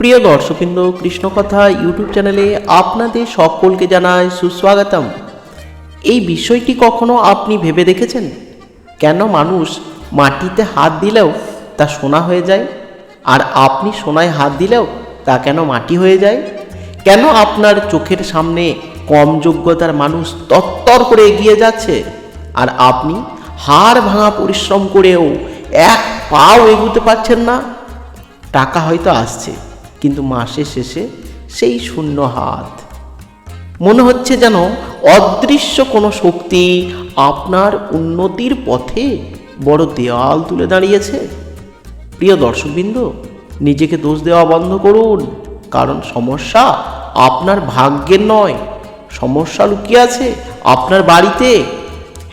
প্রিয় দর্শকবৃন্দ, কৃষ্ণকথা ইউটিউব চ্যানেলে আপনাদের সকলকে জানায় সুস্বাগতম। এই বিষয়টি কখনো আপনি ভেবে দেখেছেন? কেন মানুষ মাটিতে হাত দিলেও তা সোনা হয়ে যায়, আর আপনি সোনায় হাত দিলেও তা কেন মাটি হয়ে যায়? কেন আপনার চোখের সামনে কম যোগ্যতার মানুষ তত্তর করে এগিয়ে যাচ্ছে, আর আপনি হাড় ভাঙা পরিশ্রম করেও এক পাও এগুতে পারছেন না? টাকা হয়তো আসছে। কিন্তু মাসের শেষে সেই শূন্য হাত। মনে হচ্ছে যেন অদৃশ্য কোনো শক্তি আপনার উন্নতির পথে বড় দেয়াল তুলে দাঁড়িয়েছে। প্রিয় দর্শকবৃন্দ, নিজেকে দোষ দেওয়া বন্ধ করুন, কারণ সমস্যা আপনার ভাগ্যের নয়। সমস্যা লুকিয়ে আছে আপনার বাড়িতে।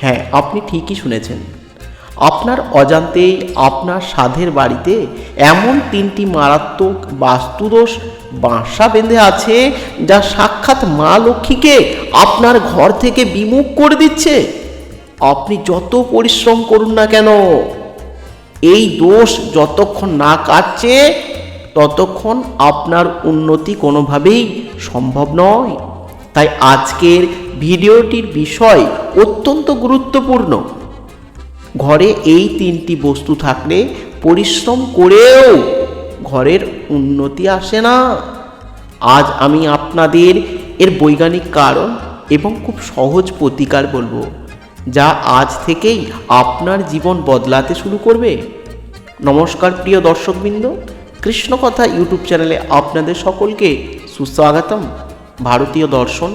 হ্যাঁ আপনি ঠিকই শুনেছেন। আপনার অজান্তেই আপনার সাধের বাড়িতে এমন তিনটি মারাত্মক বাস্তুদোষ বাসা বেঁধে আছে যা সাক্ষাৎ মা লক্ষ্মীকে আপনার ঘর থেকে বিমুখ করে দিচ্ছে। আপনি যত পরিশ্রম করুন না কেন, এই দোষ যতক্ষণ না কাটছে, ততক্ষণ আপনার উন্নতি কোনোভাবেই সম্ভব নয়। তাই আজকের ভিডিওটির বিষয় অত্যন্ত গুরুত্বপূর্ণ। ঘরে এই তিনটি বস্তু থাকলে পরিশ্রম করেও ঘরের উন্নতি আসে না। আজ আমি আপনাদের এর বৈজ্ঞানিক কারণ এবং খুব সহজ প্রতিকার বলব, যা আজ থেকেই আপনার জীবন বদলাতে শুরু করবে। নমস্কার প্রিয় দর্শকবৃন্দ, কৃষ্ণকথা ইউটিউব চ্যানেলে আপনাদের সকলকে সুস্বাগতম। ভারতীয় দর্শন,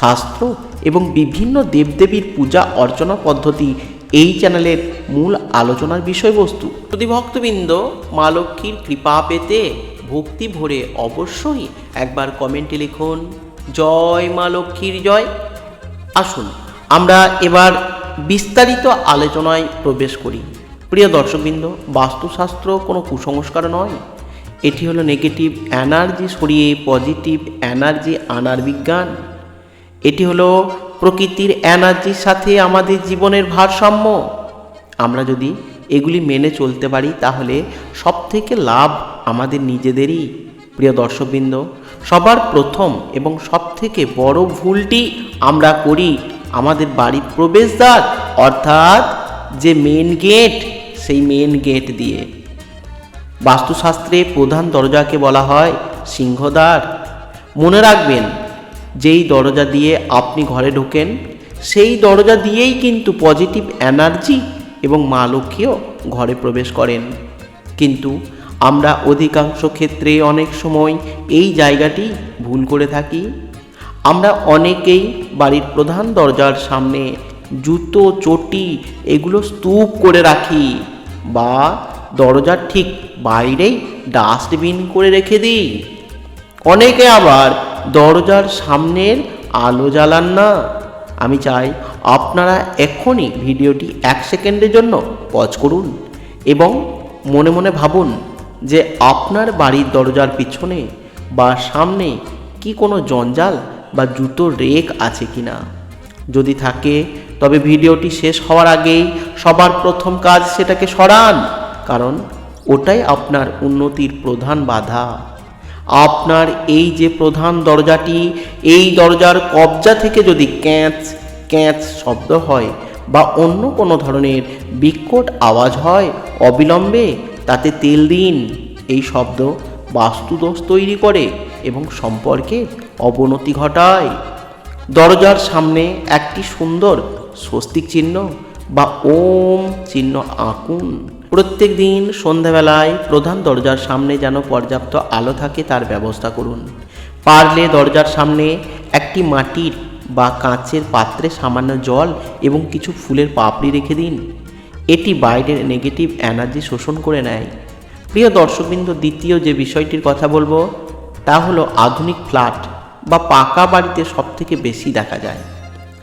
শাস্ত্র এবং বিভিন্ন দেবদেবীর পূজা অর্চনা পদ্ধতি এই চ্যানেলের মূল আলোচনার বিষয়বস্তু। যদি ভক্তবৃন্দ মা লক্ষ্মীর কৃপা পেতে ভক্তি ভরে অবশ্যই একবার কমেন্টে লিখুন, জয় মা লক্ষ্মীর জয়। আসুন, আমরা এবার বিস্তারিত আলোচনায় প্রবেশ করি। প্রিয় দর্শকবৃন্দ, বাস্তুশাস্ত্র কোনো কুসংস্কার নয়। এটি হলো নেগেটিভ এনার্জি সরিয়ে পজিটিভ এনার্জি আনার বিজ্ঞান। এটি হলো প্রকৃতির এনার্জির সাথে আমাদের জীবনের ভারসাম্য। আমরা যদি এগুলি মেনে চলতে পারি, তাহলে সব থেকে লাভ আমাদের নিজেদেরই। প্রিয় দর্শকবৃন্দ, সবার প্রথম এবং সব থেকে বড় ভুলটি আমরা করি আমাদের বাড়ির প্রবেশদ্বার, অর্থাৎ যে মেন গেট সেই মেন গেট দিয়ে। বাস্তুশাস্ত্রে প্রধান দরজাকে বলা হয় সিংহদ্বার। মনে রাখবেন যেই দরজা দিয়ে আপনি ঘরে ঢোকেন, সেই দরজা দিয়েই কিন্তু পজিটিভ এনার্জি এবং মা লক্ষ্মীও ঘরে প্রবেশ করেন। কিন্তু আমরা অধিকাংশ ক্ষেত্রে অনেক সময় এই জায়গাটি ভুল করে থাকি। আমরা অনেকেই বাড়ির প্রধান দরজার সামনে জুতো, চটি এগুলো স্তূপ করে রাখি বা দরজার ঠিক বাইরেই ডাস্টবিন করে রেখে দিই। অনেকে আবার দরজার সামনের আলো জ্বালান না। আমি চাই আপনারা এক্ষুনি ভিডিওটি এক সেকেন্ডের জন্য পজ করুন এবং মনে মনে ভাবুন যে আপনার বাড়ির দরজার পিছনে বা সামনে কি কোনো জঞ্জাল বা জুতো রেক আছে কি না যদি থাকে, তবে ভিডিওটি শেষ হওয়ার আগেই সবার প্রথম কাজ সেটাকে সরান, কারণ ওটাই আপনার উন্নতির প্রধান বাধা। আপনার এই যে প্রধান দরজাটি, এই দরজার কবজা থেকে যদি ক্যাঁচ ক্যাঁচ শব্দ হয় বা অন্য কোনো ধরনের বিকট আওয়াজ হয় অবিলম্বে তাতে তেল দিন। এই শব্দ বাস্তুদোষ তৈরি করে এবং সম্পর্কে অবনতি ঘটায়। দরজার সামনে একটি সুন্দর স্বস্তিক চিহ্ন বা ওম চিহ্ন আঁকুন। প্রত্যেক দিন সন্ধ্যাবেলায় প্রধান দরজার সামনে যেন পর্যাপ্ত আলো থাকে তার ব্যবস্থা করুন। পারলে দরজার সামনে একটি মাটির বা কাঁচের পাত্রে সামান্য জল এবং কিছু ফুলের পাপড়ি রেখে দিন। এটি বাইরের নেগেটিভ এনার্জি শোষণ করে নেয়। প্রিয় দর্শকবৃন্দ, দ্বিতীয় যে বিষয়টির কথা বলব, তা হলো আধুনিক ফ্ল্যাট বা পাকা বাড়িতে সব থেকে বেশি দেখা যায়।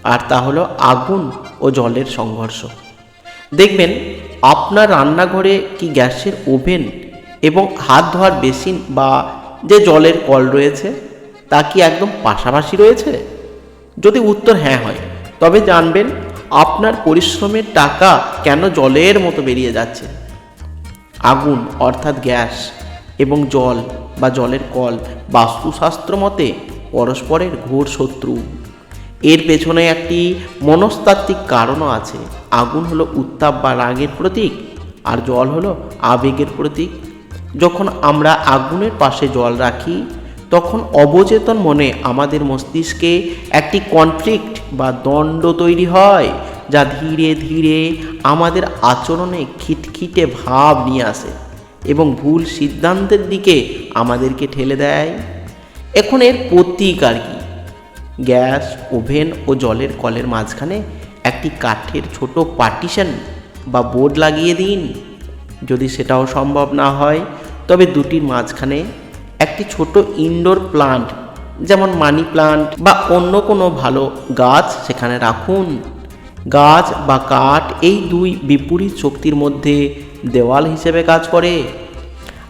আর তা হলো আগুন ও জলের সংঘর্ষ। দেখবেন আপনার রান্নাঘরে কি গ্যাসের ওভেন এবং হাত ধোয়ার বেসিন বা যে জলের কল রয়েছে, তা কি একদম পাশাপাশি রয়েছে? যদি উত্তর হ্যাঁ হয়, তবে জানবেন আপনার পরিশ্রমের টাকা কেন জলের মতো বেরিয়ে যাচ্ছে। আগুন, অর্থাৎ গ্যাস এবং জল বা জলের কল বাস্তুশাস্ত্র মতে পরস্পরের ঘোর শত্রু। এর পেছনে একটি মনস্তাত্ত্বিক কারণও আছে। আগুন হলো উত্তাপ বা রাগের প্রতীক আর জল হলো আবেগের প্রতীক। যখন আমরা আগুনের পাশে জল রাখি, তখন অবচেতন মনে আমাদের মস্তিষ্কে একটি কনফ্লিক্ট বা দণ্ড তৈরি হয়, যা ধীরে ধীরে আমাদের আচরণে খিটখিটে ভাব নিয়ে আসে এবং ভুল সিদ্ধান্তের দিকে আমাদেরকে ঠেলে দেয়। এখন এর প্রতীক আর কি। গ্যাস, ওভেন ও জলের কলের মাঝখানে একটি কাঠের ছোট পার্টিশন বা বোর্ড লাগিয়ে দিন। যদি সেটাও সম্ভব না হয়, তবে দুটির মাঝখানে একটি ছোট ইনডোর প্লান্ট যেমন মানি প্লান্ট বা অন্য কোনো ভালো গাছ সেখানে রাখুন। গাছ বা কাঠ এই দুই বিপরীত শক্তির মধ্যে দেওয়াল হিসেবে কাজ করে।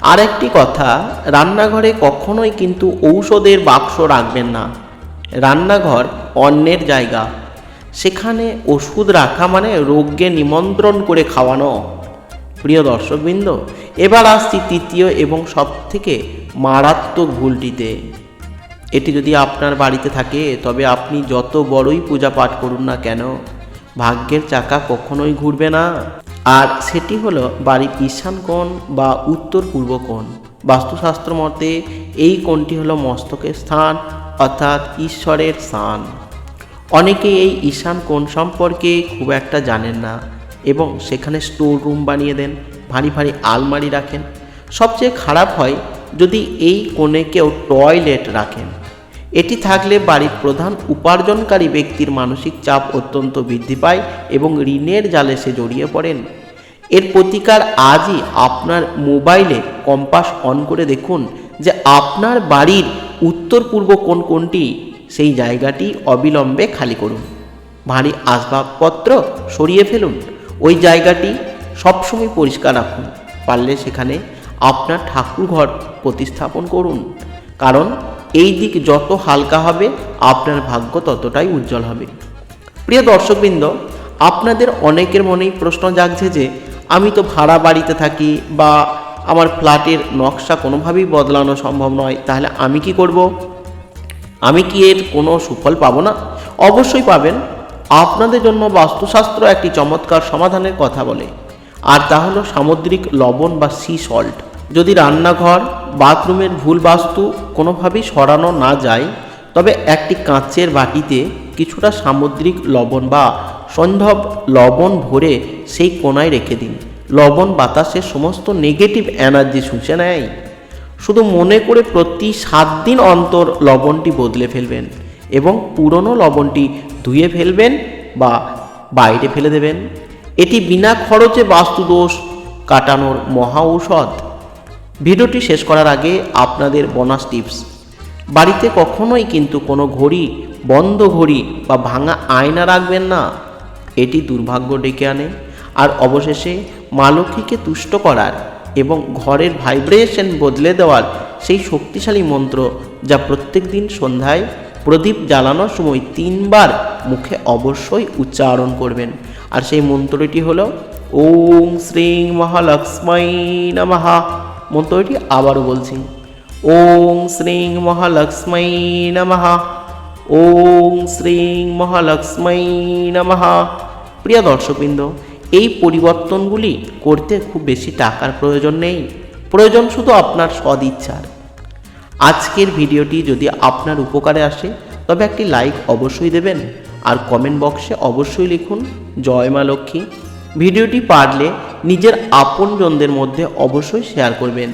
আরেকটি কথা, রান্নাঘরে কখনোই কিন্তু ঔষধের বাক্স রাখবেন না। রান্নাঘর অন্যের জায়গা। সেখানে ওষুধ রাখা মানে রোগকে নিমন্ত্রণ করে খাওয়ানো। প্রিয় দর্শকবৃন্দ, এবার আসছি তৃতীয় এবং সবথেকে মারাত্মক ভুলটিতে। এটি যদি আপনার বাড়িতে থাকে, তবে আপনি যত বড়ই পূজা পাঠ করুন না কেন, ভাগ্যের চাকা কখনোই ঘুরবে না। আর সেটি হলো বাড়ির ঈশান কোণ বা উত্তর পূর্ব কোণ। বাস্তুশাস্ত্র মতে এই কোণটি হলো মস্তকের স্থান, অর্থাৎ ঈশ্বরের স্থান। অনেকে এই ঈশান কোণ সম্পর্কে খুব একটা জানেন না এবং সেখানে স্টোর রুম বানিয়ে দেন, ভারী ভারী আলমারি রাখেন। সবচেয়ে খারাপ হয় যদি এই কোণে কেউ টয়লেট রাখেন। এটি থাকলে বাড়ির প্রধান উপার্জনকারী ব্যক্তির মানসিক চাপ অত্যন্ত বৃদ্ধি পায় এবং ঋণের জালে সে জড়িয়ে পড়েন। এর প্রতিকার আজই আপনার মোবাইলে কম্পাস অন করে দেখুন যে আপনার বাড়ির উত্তর পূর্ব কোন কোনটি সেই জায়গাটি অবিলম্বে খালি করুন। ভারী আসবাবপত্র সরিয়ে ফেলুন। ওই জায়গাটি সবসময় পরিষ্কার রাখুন। পারলে সেখানে আপনার ঠাকুরঘর প্রতিস্থাপন করুন। কারণ এই দিক যত হালকা হবে, আপনার ভাগ্য ততটাই উজ্জ্বল হবে। প্রিয় দর্শকবৃন্দ, আপনাদের অনেকের মনেই প্রশ্ন জাগছে যে, আমি তো ভাড়া বাড়িতে থাকি বা আমার ফ্ল্যাটের নকশা কোনোভাবেই বদলানো সম্ভব নয়, তাহলে আমি কি করব? আমি কি এর কোনো সুফল পাবো না? অবশ্যই পাবেন। আপনাদের জন্য বাস্তুশাস্ত্র একটি চমৎকার সমাধানের কথা বলে। আর তা হলো সামুদ্রিক লবণ বা সি সল্ট যদি রান্নাঘর, বাথরুমের ভুল বাস্তু কোনোভাবেই সরানো না যায়, তবে একটি কাঁচের বাটিতে কিছুটা সামুদ্রিক লবণ বা সন্ধব লবণ ভরে সেই কোনায় রেখে দিন। লবণ বাতাসের সমস্ত নেগেটিভ এনার্জি শুষে নেয়। শুধু মনে করে প্রতি সাত দিন অন্তর লবণটি বদলে ফেলবেন এবং পুরনো লবণটি ধুয়ে ফেলবেন বা বাইরে ফেলে দেবেন। এটি বিনা খরচে বাস্তুদোষ কাটানোর মহা ঔষধ। ভিডিওটি শেষ করার আগে আপনাদের বোনাস টিপস। বাড়িতে কখনোই কিন্তু কোনো ঘড়ি, বন্ধ ঘড়ি বা ভাঙা আয়না রাখবেন না। এটি দুর্ভাগ্য ডেকে আনে। আর অবশেষে মা লক্ষ্মীকে তুষ্ট করার এবং ঘরের ভাইব্রেশন বদলে দেওয়ার সেই শক্তিশালী মন্ত্র যা প্রত্যেক দিন সন্ধ্যায় প্রদীপ জ্বালানোর সময় তিনবার মুখে অবশ্যই উচ্চারণ করবেন। আর সেই মন্ত্রটি হলো ওং শ্রীং মহালক্ষ্মী নমঃ। মন্ত্রটি আবারও বলছি ওং শ্রীং মহালক্ষ্মী নমঃ। ওং শ্রীং মহালক্ষ্মী নমঃ। প্রিয় দর্শকবৃন্দ এই পরিবর্তনগুলি করতে খুব বেশি টাকার প্রয়োজন নেই। প্রয়োজন শুধু আপনার সদিচ্ছার। আজকের ভিডিওটি যদি আপনার উপকারে আসে, তবে একটি লাইক অবশ্যই দেবেন আর কমেন্ট বক্সে অবশ্যই লিখুন, জয় মা লক্ষ্মী। ভিডিওটি পারলে নিজের আপনজনদের মধ্যে অবশ্যই শেয়ার করবেন।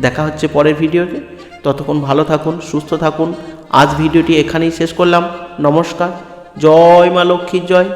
দেখা হচ্ছে পরের ভিডিওতে। ততক্ষণ ভালো থাকুন, সুস্থ থাকুন। আজ ভিডিওটি এখানেই শেষ করলাম। নমস্কার। জয় মা লক্ষ্মীর জয়।